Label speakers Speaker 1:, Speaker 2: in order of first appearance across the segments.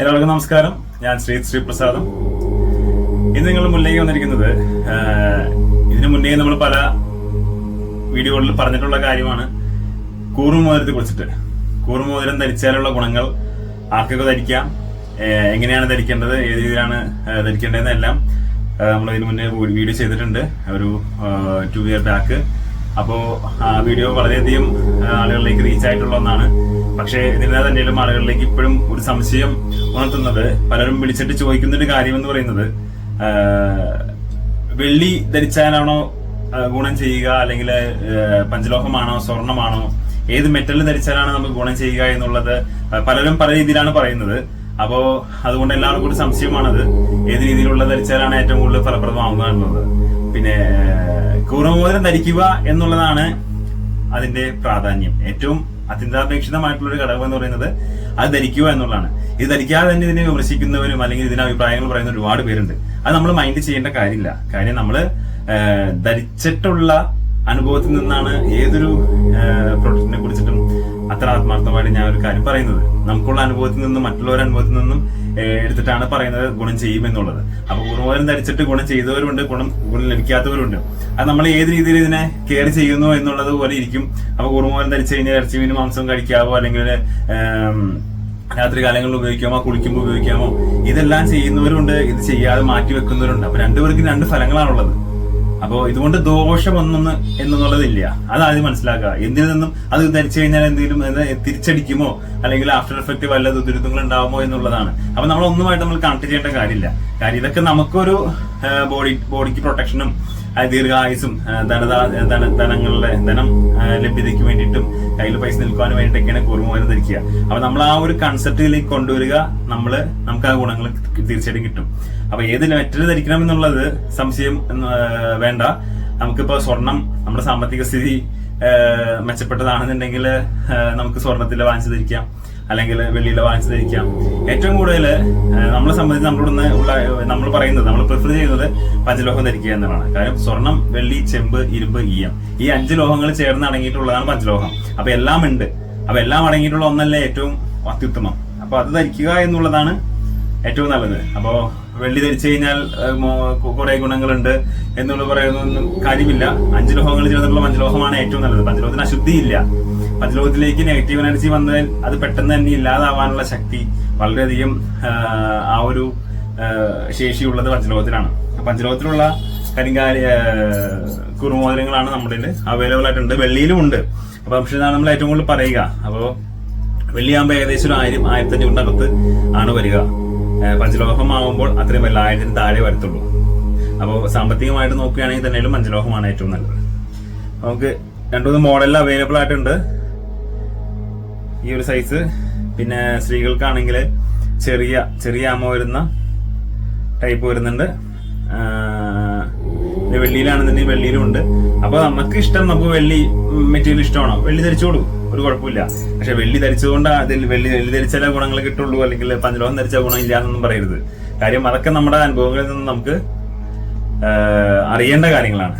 Speaker 1: എല്ലാവർക്കും നമസ്കാരം. ഞാൻ ശ്രീ ശ്രീപ്രസാദം. ഇന്ന് നിങ്ങൾ മുന്നിലേക്ക് വന്നിരിക്കുന്നത് ഇതിനു മുന്നേ നമ്മൾ പല വീഡിയോകളിൽ പറഞ്ഞിട്ടുള്ള കാര്യമാണ്. കൂറുമോതിരത്തെ കുറിച്ചിട്ട്. കൂറുമോതിരം ധരിച്ചാലുള്ള ഗുണങ്ങൾ ആർക്കൊക്കെ ധരിക്കാം? എങ്ങനെയാണ് ധരിക്കേണ്ടത്? ഏത് രീതിയിലാണ് ധരിക്കേണ്ടതെന്നെല്ലാം നമ്മൾ ഇതിനു മുന്നേ വീഡിയോ ചെയ്തിട്ടുണ്ട്. ഒരു ടു ഇയർ ബാക്ക് അപ്പോൾ ആ വീഡിയോ വളരെയധികം ആളുകളിലേക്ക് റീച്ച് ആയിട്ടുള്ള ഒന്നാണ്. പക്ഷേ ഇതിനെ തന്നെയും ആളുകളിലേക്ക് ഇപ്പോഴും ഒരു സംശയം ഉണർത്തുന്നത്. പലരും വിളിച്ചിട്ട് ചോദിക്കുന്ന ഒരു കാര്യം എന്ന് പറയുന്നത് വെള്ളി ധരിച്ചാലാണോ ഗുണം ചെയ്യുക അല്ലെങ്കിൽ പഞ്ചലോഹമാണോ സ്വർണമാണോ ഏത് മെറ്റൽ ധരിച്ചാലാണ് നമുക്ക് ഗുണം ചെയ്യുക എന്നുള്ളത് പലരും പല രീതിയിലാണ് പറയുന്നത്. അപ്പോ അതുകൊണ്ട് എല്ലാവർക്കും ഒരു സംശയമാണത് ഏത് രീതിയിലുള്ള ധരിച്ചാലാണ് ഏറ്റവും കൂടുതൽ ഫലപ്രദമാവുക എന്നുള്ളത്. പിന്നെ കൂറമോദരം ധരിക്കുക എന്നുള്ളതാണ് അതിന്റെ പ്രാധാന്യം. ഏറ്റവും അത്യന്താപേക്ഷിതമായിട്ടുള്ള ഒരു ഘടകം എന്ന് പറയുന്നത് അത് ധരിക്കുക എന്നുള്ളതാണ്. ഇത് ധരിക്കാതെ തന്നെ ഇതിനെ വിമർശിക്കുന്നവരും അല്ലെങ്കിൽ ഇതിന് അഭിപ്രായങ്ങൾ പറയുന്ന ഒരുപാട് പേരുണ്ട്. അത് നമ്മൾ മൈൻഡ് ചെയ്യേണ്ട കാര്യമില്ല. കാര്യം നമ്മൾ ധരിച്ചിട്ടുള്ള അനുഭവത്തിൽ നിന്നാണ് ഏതൊരു പ്രൊഡക്റ്റിനെ കുറിച്ചിട്ടും അത്ര ആത്മാർത്ഥമായിട്ട് ഞാൻ ഒരു കാര്യം പറയുന്നത്. നമുക്കുള്ള അനുഭവത്തിൽ നിന്നും മറ്റുള്ളവരുടെ അനുഭവത്തിൽ നിന്നും എടുത്തിട്ടാണ് പറയുന്നത് ഗുണം ചെയ്യുമെന്നുള്ളത് അപ്പൊ ഗുണമോദരം ധരിച്ചിട്ട് ഗുണം ചെയ്തവരുണ്ട് ഗുണം ഗുണം ലഭിക്കാത്തവരുണ്ട്. അത് നമ്മൾ ഏത് രീതിയിൽ ഇതിനെ കെയർ ചെയ്യുന്നു എന്നുള്ളത് പോലെ ഇരിക്കും. അപ്പൊ ഗുണമോദരം ധരിച്ചു കഴിഞ്ഞാൽ ഇറച്ചി മീൻ മാംസം കഴിക്കാമോ അല്ലെങ്കിൽ രാത്രി കാലങ്ങളിൽ ഉപയോഗിക്കാമോ കുളിക്കുമ്പോൾ ഉപയോഗിക്കാമോ ഇതെല്ലാം ചെയ്യുന്നവരുണ്ട് ഇത് ചെയ്യാതെ മാറ്റി വെക്കുന്നവരുണ്ട്. അപ്പൊ രണ്ടുപേർക്കും രണ്ട് ഫലങ്ങളാണുള്ളത്. അപ്പോ ഇതുകൊണ്ട് ദോഷമൊന്നും എന്നുള്ളതില്ല. അത് ആദ്യം മനസ്സിലാക്കുക. എന്തിൽ നിന്നും അത് ധരിച്ചു കഴിഞ്ഞാൽ എന്തെങ്കിലും തിരിച്ചടിക്കുമോ? അല്ലെങ്കിൽ ആഫ്റ്റർ എഫക്റ്റ് വല്ല ദുരിതങ്ങൾ ഉണ്ടാവുമോ എന്നുള്ളതാണ്. അപ്പൊ നമ്മൾ ഒന്നുമായിട്ട് നമ്മൾ കണക്ട് ചെയ്യേണ്ട കാര്യമില്ല. കാര്യം ഇതൊക്കെ നമുക്കൊരു ബോഡി ബോഡിക്ക് പ്രൊട്ടക്ഷനും ദീർഘായുസും ധനദാ ധന ധനങ്ങളുടെ ധനം ലഭ്യതയ്ക്ക് വേണ്ടിയിട്ടും കയ്യിൽ പൈസ നിൽക്കുവാനും വേണ്ടിയിട്ടൊക്കെയാണ് കുറുമോനം ധരിക്കുക. അപ്പൊ നമ്മൾ ആ ഒരു കൺസെപ്റ്റിലേക്ക് കൊണ്ടുവരിക. നമ്മൾ നമുക്ക് ആ ഗുണങ്ങൾ തീർച്ചയായിട്ടും കിട്ടും. അപ്പൊ ഏത് മെറ്റൽ ധരിക്കണം എന്നുള്ളത് സംശയം വേണ്ട. നമുക്കിപ്പോ സ്വർണം നമ്മുടെ സാമ്പത്തിക സ്ഥിതി മെച്ചപ്പെട്ടതാണെന്നുണ്ടെങ്കിൽ നമുക്ക് സ്വർണത്തിൽ വാങ്ങിച്ചു ധരിക്കാം. അല്ലെങ്കിൽ വെള്ളിയിലെ വാങ്ങിച്ചു ധരിക്കാം. ഏറ്റവും കൂടുതൽ നമ്മളെ സംബന്ധിച്ച് നമ്മളോടൊന്ന് ഉള്ള നമ്മൾ പറയുന്നത് നമ്മൾ പ്രിഫർ ചെയ്യുന്നത് പഞ്ചലോഹം ധരിക്കുക എന്നതാണ് കാര്യം സ്വർണം വെള്ളി ചെമ്പ് ഇരുമ്പ് ഈയം. ഈ അഞ്ച് ലോഹങ്ങൾ ചേർന്ന് അടങ്ങിയിട്ടുള്ളതാണ് പഞ്ചലോഹം. അപ്പൊ എല്ലാം ഉണ്ട്. അപ്പൊ എല്ലാം അടങ്ങിയിട്ടുള്ള ഒന്നല്ലേ ഏറ്റവും അത്യുത്തമം. അപ്പൊ അത് ധരിക്കുക എന്നുള്ളതാണ് ഏറ്റവും നല്ലത്. അപ്പോ വെള്ളി ധരിച്ചു കഴിഞ്ഞാൽ കുറെ ഗുണങ്ങളുണ്ട് എന്നുള്ള പറയുന്നൊന്നും കാര്യമില്ല. അഞ്ച് ലോഹങ്ങൾ ചേർന്നിട്ടുള്ള പഞ്ചലോഹമാണ് ഏറ്റവും നല്ലത്. പഞ്ചലോഹത്തിന് അശുദ്ധിയില്ല. പഞ്ചലോഹത്തിലേക്ക് നെഗറ്റീവ് എനർജി വന്നാൽ അത് പെട്ടെന്ന് തന്നെ ഇല്ലാതാവാനുള്ള ശക്തി വളരെയധികം ആ, ഒരു ശേഷിയുള്ളത് പഞ്ചലോഹത്തിലാണ്. പഞ്ചലോഹത്തിലുള്ള കരിങ്കാലി കുറുമോദരങ്ങളാണ് നമ്മുടെ അവൈലബിൾ ആയിട്ടുണ്ട്. വെള്ളിയിലും ഉണ്ട്. അപ്പൊ പക്ഷെ നമ്മൾ ഏറ്റവും കൂടുതൽ പറയുക. അപ്പോൾ വെള്ളിയാകുമ്പോൾ ഏകദേശം ഒരു ആയിരം ആയിരത്തി അഞ്ഞൂറിനകത്ത് ആണ് വരിക. ഏഹ് പഞ്ചലോഹം ആകുമ്പോൾ അത്രയും വല്ല ആയിരത്തിന് താഴെ വരത്തുള്ളൂ. അപ്പോൾ സാമ്പത്തികമായിട്ട് നോക്കുകയാണെങ്കിൽ തന്നെയും പഞ്ചലോഹമാണ് ഏറ്റവും നല്ലത്. നമുക്ക് രണ്ടുമൂന്ന് മോഡലിൽ അവൈലബിൾ ആയിട്ടുണ്ട്. ഈ ഒരു സൈസ് പിന്നെ സ്ത്രീകൾക്കാണെങ്കിൽ ചെറിയ ചെറിയ അമ്മ വരുന്ന ടൈപ്പ് വരുന്നുണ്ട്. വെള്ളിയിലാണെന്നുണ്ടെങ്കിൽ വെള്ളിയിലും ഉണ്ട്. അപ്പൊ നമുക്ക് ഇഷ്ടം നമുക്ക് വെള്ളി മെറ്റീരിയൽ ഇഷ്ടമാണോ? വെള്ളി ധരിച്ചോളൂ ഒരു കുഴപ്പമില്ല. പക്ഷെ വെള്ളി ധരിച്ചുകൊണ്ട് അതിൽ വെള്ളി വെള്ളി ധരിച്ചാലേ ഗുണങ്ങൾ കിട്ടുള്ളൂ. അല്ലെങ്കിൽ പഞ്ചലോഹം ധരിച്ചാൽ ഗുണം ഇല്ല എന്നൊന്നും പറയരുത്. കാര്യം അതൊക്കെ നമ്മുടെ അനുഭവങ്ങളിൽ നിന്ന് നമുക്ക് അറിയേണ്ട കാര്യങ്ങളാണ്.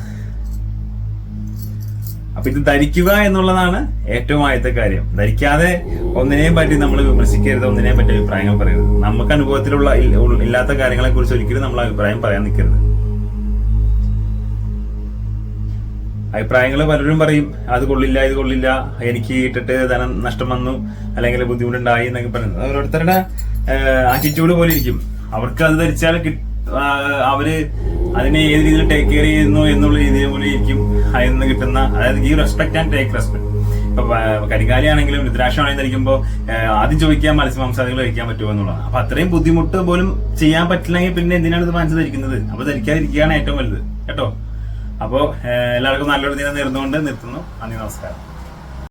Speaker 1: അപ്പൊ ഇത് ധരിക്കുക എന്നുള്ളതാണ് ഏറ്റവും ആദ്യത്തെ കാര്യം. ധരിക്കാതെ ഒന്നിനെയും പറ്റി നമ്മൾ വിമർശിക്കരുത് ഒന്നിനെയും പറ്റി അഭിപ്രായങ്ങൾ പറയരുത്. നമുക്ക് അനുഭവത്തിലുള്ള ഇല്ലാത്ത കാര്യങ്ങളെ കുറിച്ച് ഒരിക്കലും നമ്മൾ അഭിപ്രായം പറയാൻ നിൽക്കരുത്. അഭിപ്രായങ്ങൾ പലരും പറയും അത് കൊള്ളില്ല ഇത് കൊള്ളില്ല എനിക്ക് ഇട്ടിട്ട് ധനം നഷ്ടം വന്നു അല്ലെങ്കിൽ ബുദ്ധിമുട്ടുണ്ടായി എന്നൊക്കെ പറയുന്നത് ഓരോരുത്തരുടെ ആറ്റിറ്റ്യൂഡ് പോലെ ഇരിക്കും. അവർക്ക് അത് ധരിച്ചാൽ അവർ അതിനെ ഏത് രീതിയിൽ ടേക്ക് കെയർ ചെയ്യുന്നു എന്നുള്ള രീതിയിൽ പോലെ ഇരിക്കും. അതിൽ നിന്ന് കിട്ടുന്ന അതായത് ഈ റെസ്പെക്ട് ആൻഡ് ടേക്ക് റെസ്പെക്ട് ഇപ്പൊ കരിങ്കാലി ആണെങ്കിലും രുദ്രാക്ഷമാണെങ്കിലും ധരിക്കുമ്പോൾ ആദ്യം ചോദിക്കാൻ മത്സ്യമാംസാദികൾ കഴിക്കാൻ പറ്റുമോ എന്നുള്ളതാണ്. അപ്പൊ അത്രയും ബുദ്ധിമുട്ട് പോലും ചെയ്യാൻ പറ്റില്ലെങ്കിൽ പിന്നെ എന്തിനാണ് ഇത് മനസ്സിൽ ധരിക്കുന്നത്? അപ്പൊ ധരിക്കാതിരിക്കുകയാണ് ഏറ്റവും വലുത്. കേട്ടോ? അപ്പോ എല്ലാവർക്കും നല്ലൊരു ദിനം നേർന്നുകൊണ്ട് നിർത്തുന്നു. നന്ദി നമസ്കാരം.